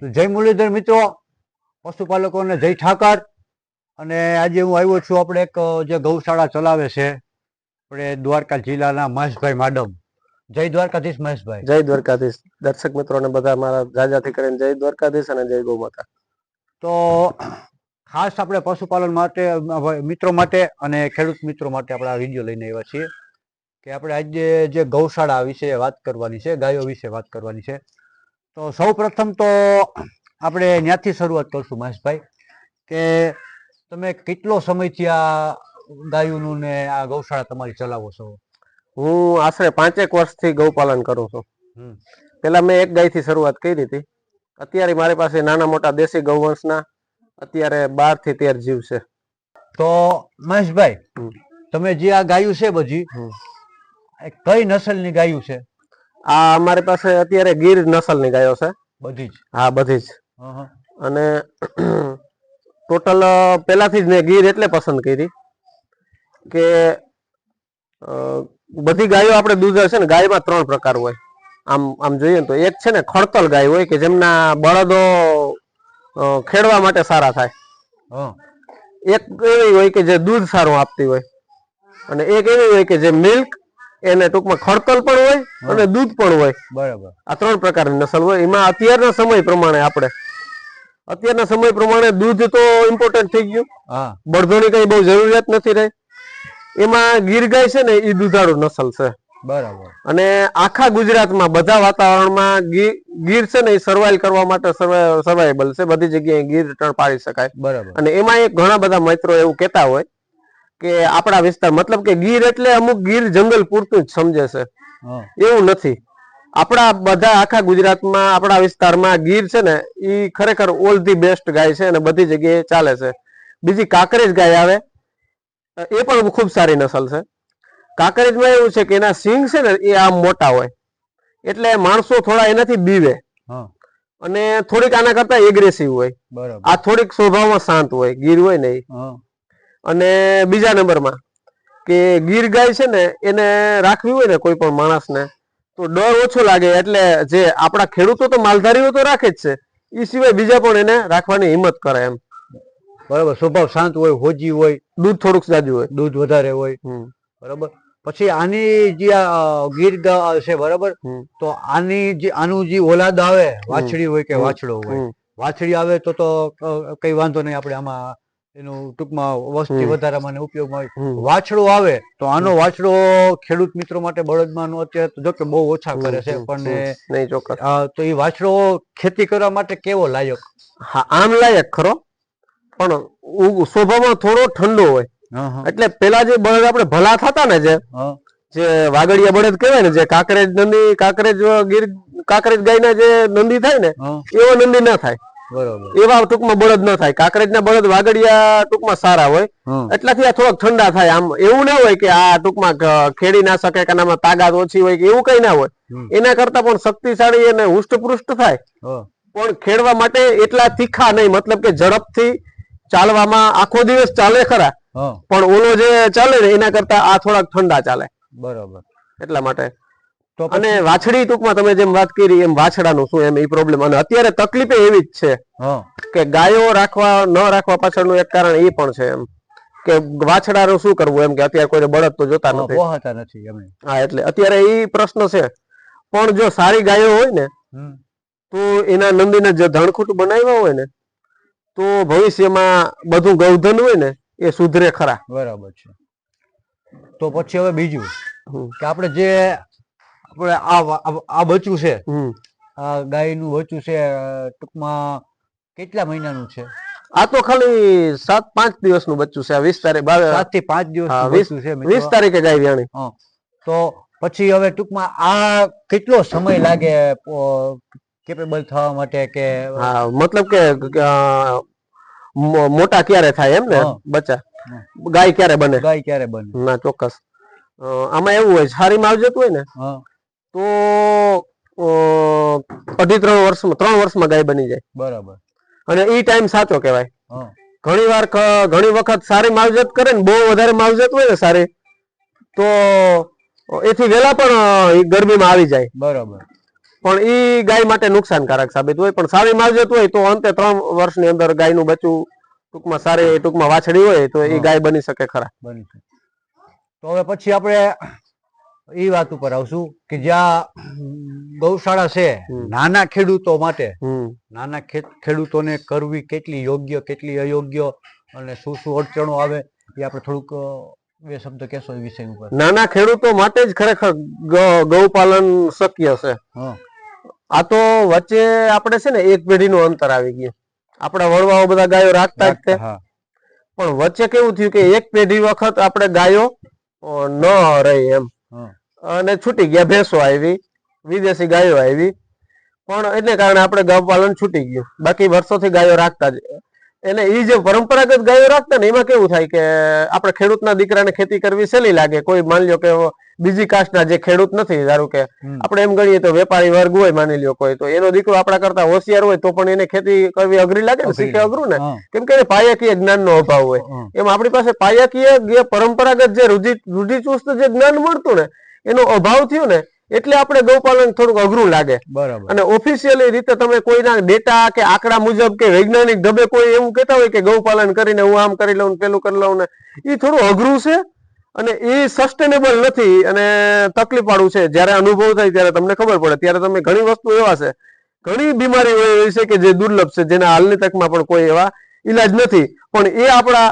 તો જય મુરલીધર મિત્રો પશુપાલકોને જય ઠાકર. અને આજે હું આવ્યો છું આપણે એક જે ગૌશાળા ચલાવે છે આપણે દ્વારકા જિલ્લાના મહેશભાઈ માડમ. જય દ્વારકાધીશ મહેશભાઈ જય દ્વારકાધીશ. દર્શક મિત્રોને બધા મારા જાજાથી કરીને જય દ્વારકાધીશ અને જય ગૌ માતા તો ખાસ આપણે પશુપાલન માટે મિત્રો માટે અને ખેડૂત મિત્રો માટે આપણે આ વીડિયો લઈને આવ્યા છીએ. કે આપણે આજે જે ગૌશાળા વિશે વાત કરવાની છે ગાયો વિશે વાત કરવાની છે તો સૌ પ્રથમ તો આપણે ત્યાંથી શરૂઆત કરશું મહેશભાઈ કે તમે કેટલો સમયથી આ ગાયોનું ને આ ગૌશાળા તમારી ચલાવો છો? હું આશરે પાંચેક વર્ષથી ગૌપાલન કરું છું. પેલા મેં એક ગાયથી શરૂઆત કરી હતી. અત્યારે મારી પાસે નાના મોટા દેશી ગૌવંશના અત્યારે બારથી તેર જીવ છે. તો મહેશભાઈ તમે જે આ ગાયું છે બધી કઈ નસલની ગાયું છે? આ અમારી પાસે અત્યારે ગીર નસલની ગાયો છે. બધી જ? હા બધી જ. અને ટોટલ પહેલાથી જ મેં ગીર એટલે પસંદ કરી કે બધી ગાયો આપણે દૂધ છે ને ગાયમાં ત્રણ પ્રકાર હોય. આમ આમ જોઈએ ને તો એક છે ને ખડતલ ગાય હોય કે જેમના બળદો ખેડવા માટે સારા થાય. હં. એક એવી હોય કે જે દૂધ સારું આપતી હોય. અને એક એવી હોય કે જે મિલ્ક એને ટૂંકમાં ખડતલ પણ હોય અને દૂધ પણ હોય. બરાબર. આ ત્રણ પ્રકારની નસલ હોય. એમાં અત્યારના સમય પ્રમાણે આપણે અત્યારના સમય પ્રમાણે દૂધ તો ઇમ્પોર્ટન્ટ થઈ ગયું. બળધોની કઈ બહુ જરૂરિયાત નથી રહી. એમાં ગીર ગાય છે ને એ દુધાળુ નસલ છે. બરાબર. અને આખા ગુજરાતમાં બધા વાતાવરણમાં ગીર છે ને એ સર્વાઈવ કરવા માટે સર્વાઈબલ છે. બધી જગ્યાએ ગીર ટણ પાડી શકાય. બરાબર. અને એમાં એક ઘણા બધા મિત્રો એવું કહેતા હોય કે આપણા વિસ્તાર મતલબ કે ગીર એટલે અમુક ગીર જંગલ પૂરતું જ સમજે છે. એવું નથી. આપણા બધા આખા ગુજરાતમાં આપણા વિસ્તારમાં ગીર છે ને એ ખરેખર ઓલ ધી બેસ્ટ ગાય છે અને બધી જગ્યાએ ચાલે છે. બીજી કાંકરેજ ગાય આવે એ પણ ખૂબ સારી નસલ છે. કાંકરેજમાં એવું છે કે એના સિંગ છે ને એ આમ મોટા હોય. એટલે માણસો થોડા એનાથી બીવે. અને થોડીક આના કરતા એગ્રેસિવ હોય. આ થોડીક સ્વભાવમાં શાંત હોય ગીર હોય ને ઈ. હં. અને બીજા નંબરમાં કે ગીર ગાય છે ને એને રાખવી હોય ને કોઈ પણ માણસને તો ડર ઓછો લાગે. એટલે જે આપણા ખેડૂતો તો માલધારીઓ તો રાખે જ છે. એ સિવાય બીજા પણ એને રાખવાની હિંમત કરે એમ. બરાબર સ્વભાવ શાંત હોય હોજી હોય દૂધ થોડુંક જાજુ હોય. દૂધ વધારે હોય. બરાબર. પછી આની જે ગીર છે બરાબર? તો આની જે આનું જે ઓલાદ આવે વાછડી હોય કે વાછડો હોય. વાછડી આવે તો તો કઈ વાંધો નહીં આપણે આમાં એનું ટૂંકમાં વસ્તી. વધારામાં ઉપયોગમાં હોય. વાછડો આવે તો આનો વાછડો ખેડૂત મિત્રો માટે બળદમાં અત્યારે તો જો કે બહુ ઓછા કરે છે પણ તો એ વાછડો ખેતી કરવા માટે કેવો લાયક? હા આમ લાયક ખરો પણ સ્વભાવમાં થોડો ઠંડો હોય. એટલે પેલા જે બળદ આપણે ભલા થતા ને જે જે વાગડિયા બળદ કહેવાય ને જે કાંકરેજ નંદી કાંકરેજ ગીર કાંકરેજ ગાયના જે નંદી થાય ને એવો નંદી ના થાય. બરોબર. એવા ટૂંકમાં બળદ ન થાય. કાંકરેજના બળદ વાગડિયા ટૂંકમાં સારા હોય. એટલાથી આ થોડાક ઠંડા થાય. આમ એવું ના હોય કે આ ટૂંકમાં ખેડી ના શકે કે આમાં તાકાત ઓછી હોય કે એવું કઈ ના હોય. એના કરતા પણ શક્તિશાળી અને હુષ્ટપૃષ્ટ થાય. પણ ખેડવા માટે એટલા તીખા નહીં. મતલબ કે ઝડપથી ચાલવામાં આખો દિવસ ચાલે ખરા. પણ ઓલો જે ચાલે ને એના કરતા આ થોડાક ઠંડા ચાલે. બરોબર. એટલા માટે. અને વાછડી ટૂંકમાં તમે જેમ વાત કરી એમ વાછડાનું શું એમ એ પ્રોબ્લેમ અને અત્યારે તકલીફ એવી જ છે કે ગાયો રાખવા ન રાખવા પાછળનું એક કારણ એ પણ છે એમ. કે વાછડાનું શું કરવું એમ કે અત્યારે કોઈ બળદ તો જોતા નથી. પોહાતા નથી અમે હા એટલે અત્યારે એ પ્રશ્ન છે. પણ જો સારી ગાયો હોય ને તો એના નંદીને જે ધણખૂટ બનાવ્યા હોય ને તો ભવિષ્યમાં બધું ગૌધન હોય ને એ સુધરે ખરા. બરાબર છે. તો પછી હવે બીજું. કે આપણે જે આપણે આ આ છે. આ ગાયનું બચ્યું છે ટૂંકમાં કેટલા મહિનાનું છે? આ તો ખાલી સાત પાંચ દિવસનું બચ્ચું છે આ વીસ તારીખ સાતથી પાંચ દિવસ વીસ- છે વીસ તારીખે ગાય વ્યાણી. તો પછી હવે ટૂંકમાં આ કેટલો સમય લાગે કેપેબલ થવા માટે કે મતલબ કે મોટા ક્યારે થાય એમ ને? બચ્ચા. ગાય ક્યારે બને? ગાય ક્યારે બને? ના ચોક્કસ. આમાં એવું હોય સારી માવજત હોય ને. તો અઢી ત્રણ વર્ષમાં ત્રણ વર્ષમાં ગાય બની જાય. બરાબર. અને એ ટાઈમ સાચો કહેવાય. ઘણી વાર ઘણી વખત સારી માવજત કરે ને બહુ વધારે માવજત હોય ને સારી તો એથી વહેલા પણ ગરમીમાં આવી જાય. બરાબર. પણ એ ગાય માટે નુકસાનકારક સાબિત હોય. પણ સારી માવજત હોય તો અંતે ત્રણ વર્ષની અંદર ગાયનું બચ્ચું ટૂંકમાં સારી ટૂંકમાં વાછડી હોય તો એ ગાય બની શકે ખરા. બની શકે. તો હવે પછી આપણે એ વાત ઉપર આવશું કે જ્યાં ગૌશાળા છે નાના ખેડૂતો માટે નાના ખેડૂતોને કરવી કેટલી યોગ્ય કેટલી અયોગ્ય અને શું શું અડચણો આવે એ આપણે થોડુંક બે શબ્દ કહેશો એ વિષય ઉપર. નાના ખેડૂતો માટે જ ખરેખર ગૌપાલન શક્ય છે. આ તો વચ્ચે આપણે છે ને એક પેઢીનું અંતર આવી ગયું. આપણા વડવાઓ બધા ગાયો રાખતા જ તે પણ વચ્ચે કેવું થયું કે એક પેઢી વખત આપણે ગાયો ન રહી એમ. અને છૂટી ગયા ભેંસો આવી વિદેશી ગાયો આવી. પણ એને કારણે આપણે ગૌપાલન છૂટી ગયું. બાકી વર્ષોથી ગાયો રાખતા જ એને એ જે પરંપરાગત ગાયો રાખતા ને એમાં કેવું થાય કે આપણે ખેડૂતના દીકરાને ખેતી કરવી સહેલી લાગે. કોઈ માની લ્યો કે બીજી કાસ્ટના જે ખેડૂત નથી ધારો કે. આપણે એમ ગણીએ તો વેપારી વર્ગ હોય માની લ્યો કોઈ. તો એનો દીકરો આપણા કરતા હોશિયાર હોય તો પણ એને ખેતી કરવી અઘરી લાગે ને શીખે અઘરું ને. કેમ કે પાયાકીય જ્ઞાનનો અભાવ હોય. એમ આપણી પાસે પાયાકીય પરંપરાગત જે રૂઢિ રૂઢિચુસ્ત જે જ્ઞાન મળતું ને એનો અભાવ થયો ને એટલે આપણે ગૌપાલન થોડુંક અઘરું લાગે. બરાબર. અને ઓફિશિયલી રીતે તમે કોઈના ડેટા કે આંકડા મુજબ કે વૈજ્ઞાનિક ઢબે કોઈ એવું કહેતા હોય કે ગૌપાલન કરીને હું આમ કરી લઉં ને પેલું કરી લઉં ને એ થોડું અઘરું છે અને એ સસ્ટેનેબલ નથી અને તકલીફ વાળું છે. જ્યારે અનુભવ થાય ત્યારે તમને ખબર પડે. ત્યારે તમે ઘણી વસ્તુ એવા છે ઘણી બીમારીઓ એવી છે કે જે દુર્લભ છે જેના હાલની તકમાં પણ કોઈ એવા ઈલાજ નથી. પણ એ આપણા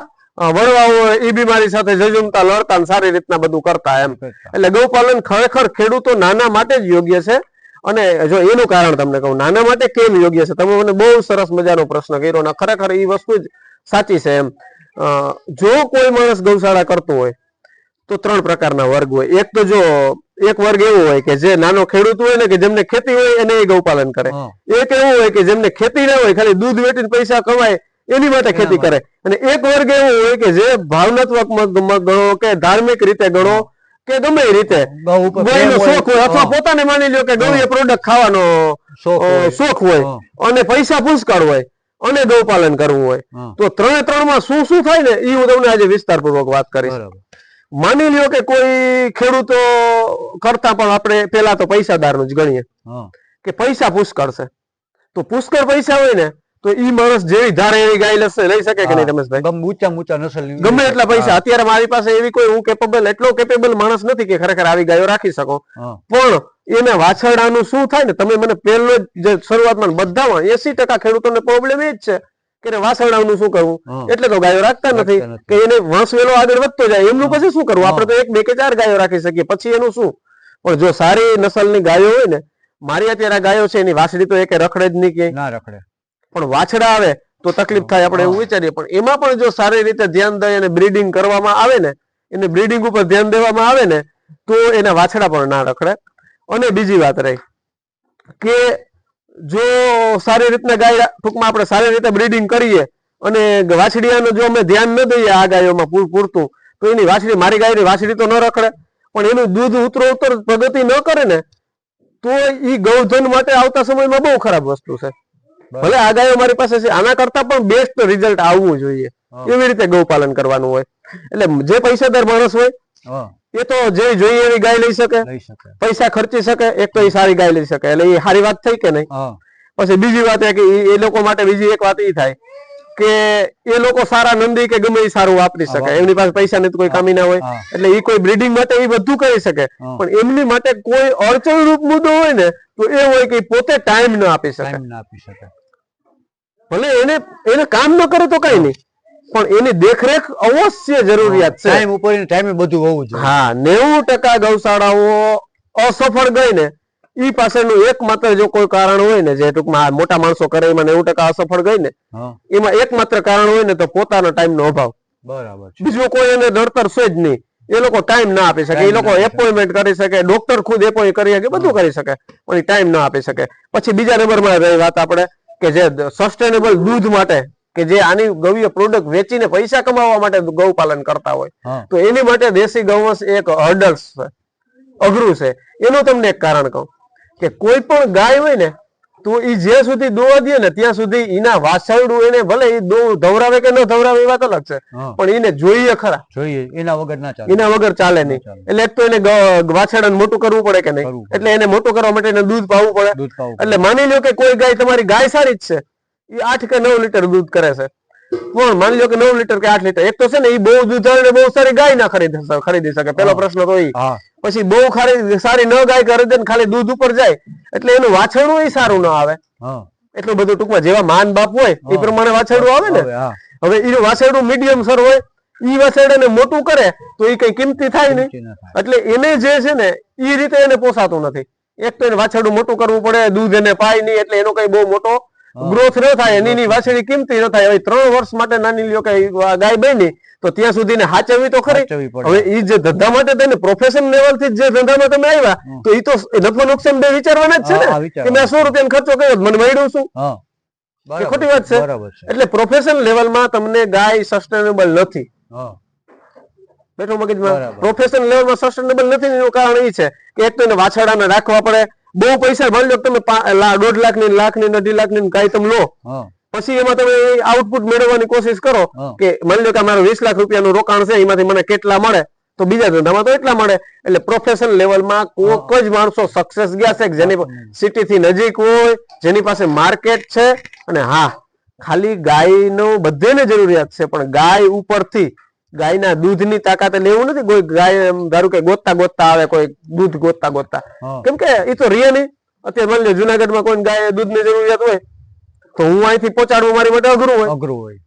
વડવાઓ એ બીમારી સાથે જજુમતા લડતા સારી રીતના બધું કરતા એમ. એટલે ગૌપાલન ખરેખર ખેડૂતો નાના માટે જ યોગ્ય છે. અને જો એનું કારણ તમને કહું નાના માટે કેમ યોગ્ય છે? તમે મને બહુ સરસ મજાનો પ્રશ્ન કર્યો અને ખરેખર એ વસ્તુ જ સાચી છે એમ. અ, જો કોઈ માણસ ગૌશાળા કરતો હોય તો ત્રણ પ્રકારના વર્ગ હોય. એક તો જો એક વર્ગ એવો હોય કે જે નાનો ખેડૂત હોય ને કે જેમને ખેતી હોય એને એ ગૌપાલન કરે. એક એવું હોય કે જેમને ખેતી ના હોય ખાલી દૂધ વેચીને પૈસા કમાય એની માટે ખેતી કરે. અને એક વર્ગ એવો હોય કે જે ભાવનાત્મક ગણો કે ધાર્મિક રીતે ગણો કે ગમે રીતે. શોખ હોય અથવા પોતાને માની લો કે ગૌ પ્રોડક્ટ ખાવાનો શોખ હોય. અને પૈસા પુષ્કળ હોય અને ગૌપાલન કરવું હોય. તો ત્રણે ત્રણમાં શું શું થાય ને એ હું તમને આજે વિસ્તારપૂર્વક વાત કરીશ. માની લ્યો કે કોઈ ખેડૂતો કરતા પણ આપણે પેલા તો પૈસાદારનું જ ગણીએ કે પૈસા પુષ્કળ છે. તો પુષ્કળ પૈસા હોય ને તો ઈ માણસ જેવી ધારે એવી ગાય લસે લઈ શકે કે નહીં રમેશભાઈ? ઊંચા ઊંચા નસલ ગમે એટલા પૈસા. અત્યારે મારી પાસે એવી કોઈ હું કેપેબલ એટલો કેપેબલ માણસ નથી કે ખરેખર આવી ગાયો રાખી શકો. પણ એને વાછરડાનું શું થાય ને તમે મને પહેલો જે શરૂઆતમાં બધામાં એસી ટકા ખેડૂતોને પ્રોબ્લેમ એ જ છે કે એને વાછરડાનું શું કરવું? એટલે તો ગાયો રાખતા નથી. કે એને વાંસ વેલો આગળ વધતો જાય એમનું પછી શું કરવું. આપણે તો એક બે કે ચાર ગાયો રાખી શકીએ. પછી એનું શું? પણ જો સારી નસલની ગાયો હોય ને મારી અત્યારે ગાયો છે એની વાસડી તો એક રખડે જ નહીં કે. ના રખડે. પણ વાછડા આવે તો તકલીફ થાય આપણે એવું વિચારીએ. પણ એમાં પણ જો સારી રીતે ધ્યાન દઈ અને બ્રીડિંગ કરવામાં આવે ને એને બ્રીડિંગ ઉપર ધ્યાન દેવામાં આવે ને તો એના વાછડા પણ ના રખડે. અને બીજી વાત રહી કે જો સારી રીતના ગાય ટૂંકમાં આપણે સારી રીતે બ્રીડિંગ કરીએ અને વાછડિયાનું જો અમે ધ્યાન ન દઈએ આ ગાયોમાં પૂર પૂરતું તો એની વાછડી મારી ગાયની વાછડી તો ન રખડે. પણ એનું દૂધ ઉતરો ઉતર પ્રગતિ ન કરે ને તો એ ગૌધન માટે આવતા સમયમાં બહુ ખરાબ વસ્તુ છે. ભલે આ ગાયો મારી પાસે છે આના કરતા પણ બેસ્ટ રિઝલ્ટ આવવું જોઈએ. એવી રીતે ગૌપાલન કરવાનું હોય. એટલે જે પૈસાદાર માણસ હોય એ તો જે જોઈએ એવી ગાય લઈ શકે. પૈસા ખર્ચી શકે એક તો એ સારી ગાય લઈ શકે. એટલે એ સારી વાત થઈ કે નહીં? પછી બીજી વાત એ કે એ લોકો માટે બીજી એક વાત એ થાય કે એ લોકો સારા નંદી કે ગમે એ સારું વાપરી શકે. એમની પાસે પૈસા નથી કોઈ કામી ના હોય. એટલે એ કોઈ બ્રીડિંગ માટે એ બધું કરી શકે. પણ એમની માટે કોઈ અડચણરૂપ મુદ્દો હોય ને તો એ હોય કે પોતે ટાઈમ ન આપી શકે. ટાઈમ ના આપી શકે. ભલે એને એને કામ ન કરે તો કઈ નહીં. પણ એની દેખરેખ અવશ્ય જરૂરિયાત છે. ટાઈમ ઉપર ટાઈમે બધું હોવું જોઈએ. હા નેવું ટકા ગૌશાળાઓ અસફળ ગઈ ને ઈ પાસેનું એકમાત્ર જો કોઈ કારણ હોય ને જે ટૂંકમાં મોટા માણસો કરે એમાં નેવું ટકા અસફળ ગઈ ને એમાં એકમાત્ર કારણ હોય ને તો પોતાનો ટાઈમ નો અભાવ. બરાબર બીજું કોઈ એને નડતર છે જ નહીં. એ લોકો ટાઈમ ના આપી શકે. એ લોકો. એપોઇન્ટમેન્ટ કરી શકે. ડોક્ટર ખુદ એપોઇન્ટ કરી શકે. બધું કરી શકે. પણ ટાઈમ ના આપી શકે. પછી બીજા નંબરમાં રહી વાત આપણે. કે જે સસ્ટેનેબલ દૂધ માટે કે જે આની ગૌય પ્રોડક્ટ વેચીને પૈસા કમાવા માટે ગૌપાલન કરતા હોય. તો એની માટે દેશી ગૌવંશ એક હર્ડલ્સ છે અઘરું છે. એનું તમને એક કારણ કહું કે કોઈ પણ ગાય હોય ને તો એ જ્યાં સુધી દોવા દે ને ત્યાં સુધી એના વાસણડું એને ભલે એ દો ધવરાવે કે ન ધવરાવે એ વાત અલગ છે. પણ એને જોઈએ ખરા. જોઈએ. એના વગર ના ચાલે. એના વગર ચાલે નહીં. એટલે એક તો એને વાછરડાને મોટું કરવું પડે કે નહીં? એટલે એને મોટું કરવા માટે એને દૂધ પાવું પડે. એટલે માની લો કે કોઈ ગાય તમારી ગાય સારી જ છે. એ આઠ કે નવ લીટર દૂધ કરે છે. પણ માની લો કે નવ લીટર કે આઠ લીટર એક તો છે ને એ બહુ દૂધ બહુ સારી ગાય ના ખરીદી ખરીદી શકે. પેલો પ્રશ્ન તો એ પછી બહુ ખારી સારી ન ગાય ખરીદે ને ખાલી દૂધ ઉપર જાય એટલે એનું વાછરડું એ સારું ના આવે. એટલું બધું ટૂંકમાં જેવા માન બાપ હોય એ પ્રમાણે વાછરડું આવે ને. હવે એ વાછરડું મીડિયમ સર હોય ઈ વાછરડાને મોટું કરે તો એ કઈ કિંમતી થાય નહીં. ના. એટલે એને જે છે ને એ રીતે એને પોસાતું નથી. એક તો એને વાછરડું મોટું કરવું પડે દૂધ એને પાય નહીં એટલે એનો કઈ બહુ મોટો. ગ્રોથ ન થાય એની વાછડી કિંમતી ન થાય. હવે ત્રણ વર્ષ માટે નાની લ્યો કે ગાય બની તો ત્યાં સુધી ને હાચવવી તો ખરી. હવે એ જે ધંધા માટે તેને પ્રોફેશન લેવલથી જ ધંધામાં તમે આવ્યા તો એ તો નફો નુકસાન બે વિચારવાના જ છે ને. કે મેં સો રૂપિયા ખર્ચો કર્યો મને મળ્યું શું? ખોટી વાત છે? એટલે પ્રોફેશન લેવલમાં તમને ગાય સસ્ટેનેબલ નથી. બેઠો મગજમાં. પ્રોફેશન લેવલમાં સસ્ટેનેબલ નથી એનું કારણ એ છે કે એક તો એને વાછરડાને રાખવા પડે બહુ પૈસા માની લો તમે દોઢ લાખની લાખની અઢી લાખની ગાય તમે લો. પછી એમાં તમે આઉટપુટ મેળવવાની કોશિશ કરો કે માની લો કે મારે વીસ લાખ રૂપિયાનું રોકાણ છે એમાંથી મને કેટલા મળે? તો બીજા ધંધામાં તો એટલા મળે. એટલે પ્રોફેશન લેવલમાં કોક જ માણસો સક્સેસ ગયા છે જેની સિટી થી નજીક હોય જેની પાસે માર્કેટ છે. અને હા ખાલી ગાયનો બધેને જરૂરિયાત છે પણ ગાય ઉપરથી ગાયના દૂધની તાકાત એટલે એવું નથી કોઈ ગાય ધારું કે ગોતતા ગોતતા આવે કોઈ દૂધ ગોતતા ગોતતા. કેમ કે એ તો રિયલ નહીં અત્યારે માની લો જુનાગઢમાં કોઈ ગાય દૂધની જરૂરિયાત હોય તો હું અહીંથી પહોંચાડવું મારી માટે અઘરું હોય. અઘરું હોય.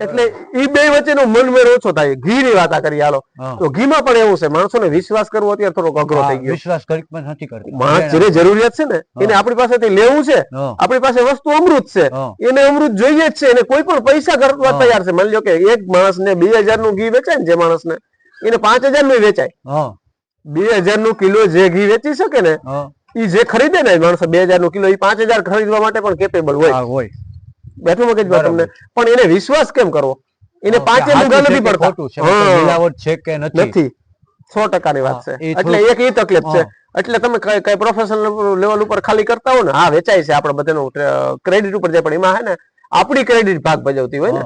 એટલે ઈ બે વચ્ચેનો મનમેળ ઓછો થાય. ઘી ની વાત કરી હાલો. તો ઘી ઘીમાં પણ એવું છે માણસો ને વિશ્વાસ કરવો અત્યારે થોડોક અઘરો થઈ ગયો. વિશ્વાસ કરી પણ નથી કરતા. માણસ જેને જરૂરિયાત છે ને એને આપણી પાસેથી લેવું છે આપણી પાસે વસ્તુ અમૃત છે એને અમૃત જોઈએ જ છે એને કોઈ પણ પૈસા કરવા તૈયાર છે. માની લો કે એક માણસ ને બે હજારનું ઘી વેચાય ને જે માણસ ને એને પાંચ હજારનું વેચાય. બે હજારનું કિલો જે ઘી વેચી શકે ને ઈ જે ખરીદે ને માણસ બે હજારનું કિલો એ પાંચ હજાર ખરીદવા માટે પણ કેપેબલ હોય. હોય. બેઠું મગજમાં. તમને. પણ એને વિશ્વાસ કેમ કરવો? એને પાંચે કે નથી પડતા. મિલાવટ છે કે નથી? સો ટકાની વાત છે. એટલે એક ઈ તકલીફ છે. એટલે તમે કઈ કઈ પ્રોફેશનલ લેવલ ઉપર ખાલી કરતા હો ને? હા વેચાય છે આપણે બધાનો ક્રેડિટ ઉપર જાય પણ એમાં હે ને આપણી ક્રેડિટ ભાગ ભજવતી હોય ને.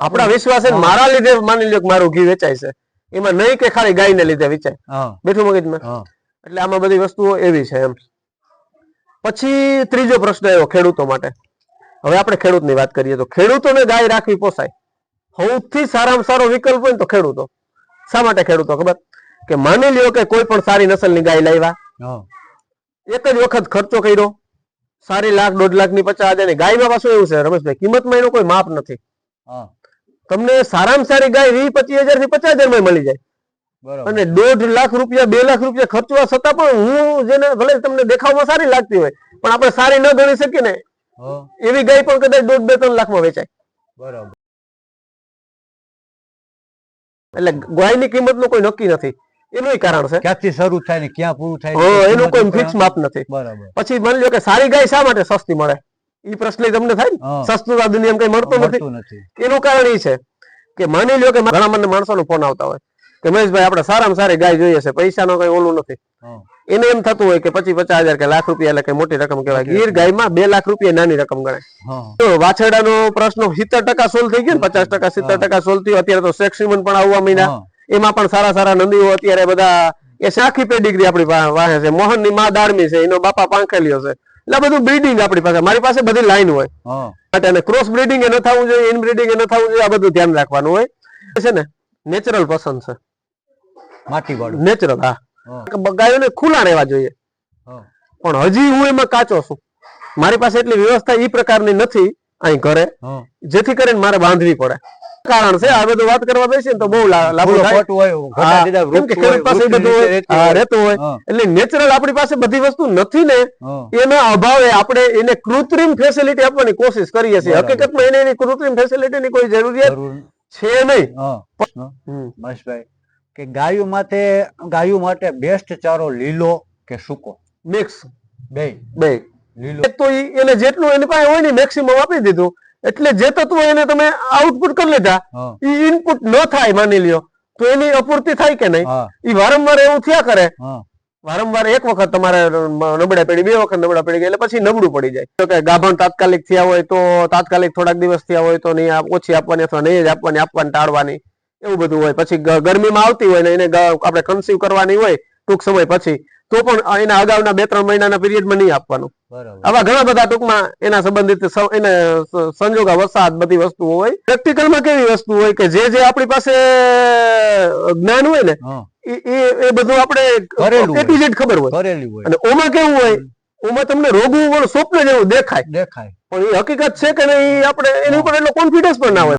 આપણા વિશ્વાસ. મારા લીધે માની લ્યો કે મારું ઘી વેચાય છે. એમાં નહીં કે ખાલી ગાયને લીધે વેચાય. બેઠું મગજમાં એટલે આમાં બધી વસ્તુઓ એવી છે એમ. પછી ત્રીજો પ્રશ્ન એવો ખેડૂતો માટે. હવે આપણે ખેડૂતની વાત કરીએ તો ખેડૂતોને ગાય રાખવી પોસાય. સૌથી સારામાં સારો વિકલ્પ હોય ને તો ખેડૂતો. શા માટે ખેડૂતો? ખબર? કે માની લ્યો કે કોઈ પણ સારી નસલની ગાય લાવ્યા. એક જ વખત ખર્ચો કર્યો. સારી લાખ દોઢ લાખની પચાસ હજારની ગાયમાં પાછું એવું છે રમેશભાઈ કિંમતમાં એનો કોઈ માપ નથી. તમને સારામાં સારી ગાય વીસ પચીસ હજારથી પચાસ હજારમાં મળી જાય. અને દોઢ લાખ રૂપિયા બે લાખ રૂપિયા ખર્ચવા છતાં પણ હું જેને ભલે તમને દેખાવમાં સારી લાગતી હોય પણ આપણે સારી ન ગણી શકીએ ને એવી ગાય પણ કદાચ દોઢ બે ત્રણ લાખમાં વેચાય. બરાબર. એટલે ગાયની કિંમતનું કોઈ નક્કી નથી. એનું કારણ છે. ક્યાંથી શરૂ થાય ને ક્યાં પૂરું થાય એનું કોઈ ફિક્સ માપ નથી. બરાબર. પછી માની લો કે સારી ગાય શા માટે સસ્તી મળે? એ પ્રશ્ન તમને થાય ને. સસ્તું આ દુનિયામાં કઈ મળતું નથી. એનું કારણ એ છે કે માની લો કે ઘણા મને માણસોનો ફોન આવતા હોય. કે મહેશભાઈ આપણે સારામાં સારી ગાય જોઈએ છે પૈસાનો કઈ ઓલું નથી. એને એમ થતું હોય કે પચીસ પચાસ હજાર કે લાખ રૂપિયા એટલે મોટી રકમ કહેવાય. ગીર ગાયમાં બે લાખ રૂપિયા નાની રકમ ગણાય. તો વાછરડાનો પ્રશ્ન સિત્તેર ટકા સોલ્વ થઈ ગયો ને પચાસ ટકા સિત્તેર ટકા સોલ્વ થયું. અત્યારે તો સેક્સીમન પણ આવવા માંડ્યા. એમાં પણ સારા સારા નદીઓ અત્યારે બધા એ સાખી પેડિગ્રી આપણી પાસે વાહે છે. મોહનની માં દાળમી છે એનો બાપા પાંખેલિયો છે. એટલે બધું બ્રીડિંગ આપણી પાસે. મારી પાસે બધી લાઈન હોય. અને ક્રોસ બ્રીડિંગ એ ન થવું જોઈએ ઇન બ્રીડિંગ એ ન થવું જોઈએ આ બધું ધ્યાન રાખવાનું હોય. છે ને નેચરલ પસંદ છે. માટી વાળું. નેચરલ હા. ગાયોને ખુલ્લા રહેવા જોઈએ. પણ હજી હું એમાં કાચો છું. મારી પાસે એટલી વ્યવસ્થા એ પ્રકારની નથી અહીં ઘરે જેથી કરીને મારે બાંધવી પડે. કારણ છે આ બધું વાત કરવા બેસીએ તો બહુ લા- લાંબુ ફૂલો થાય. ખોટું હોય ઘટા હા, દીધા કેમ કે વૃક્ષ હોય, ખેડૂત પાસે બધું રહેતી હોય. એટલે નેચરલ આપણી પાસે બધી વસ્તુ નથી ને એના અભાવે આપણે એને કૃત્રિમ ફેસિલિટી આપવાની કોશિશ કરીએ છીએ. હકીકતમાં એને એની કૃત્રિમ ફેસિલિટીની કોઈ જરૂરિયાત છે નહીં. મહેશભાઈ કે ગાયો માટે ગાયુ માટે બેસ્ટ ચારો લીલો કે સૂકો? મિક્સ બે. બે. લીલો. તો એને જેટલું એની પાસે હોય ને મેક્સિમમ આપી દીધું. એટલે જે તત્વો એને તમે આઉટપુટ કરી લેતા એ ઇનપુટ ન થાય માની લ્યો. તો એની અપૂર્તિ થાય કે નહીં? એ વારંવાર એવું થયા કરે. વારંવાર એક વખત તમારે નબળા પડી બે વખત નબળા પડી ગયા એટલે પછી નબળું પડી જાય. તો કે ગાભણ તાત્કાલિક થયા હોય તો તાત્કાલિક થોડાક દિવસ થયા હોય તો નહીં ઓછી આપવાની અથવા નહીં જ આપવાની આપવાની ટાળવાની. એવું બધું હોય. પછી ગરમીમાં આવતી હોય ને એને આપણે કન્સીવ કરવાની હોય ટૂંક સમય પછી તો પણ એના અગાઉના બે ત્રણ મહિનાના પીરિયડમાં નહીં આપવાનું. આવા ઘણા બધા ટૂંકમાં એના સંબંધિત એને સંજોગા વસાત બધી વસ્તુઓ હોય. પ્રેક્ટિકલમાં કેવી વસ્તુ હોય કે જે જે આપણી પાસે જ્ઞાન હોય ને એ એ- એ બધું આપણે કરેલું હોય. એ ટુ ઝેડ ખબર હોય. અને ઓમાં કેવું હોય ઓમાં તમને રોગવું સ્વપ્ન જેવું દેખાય. દેખાય. પણ એ હકીકત છે કે નહીં આપણે એની ઉપર એટલો કોન્ફિડન્સ પણ ના હોય.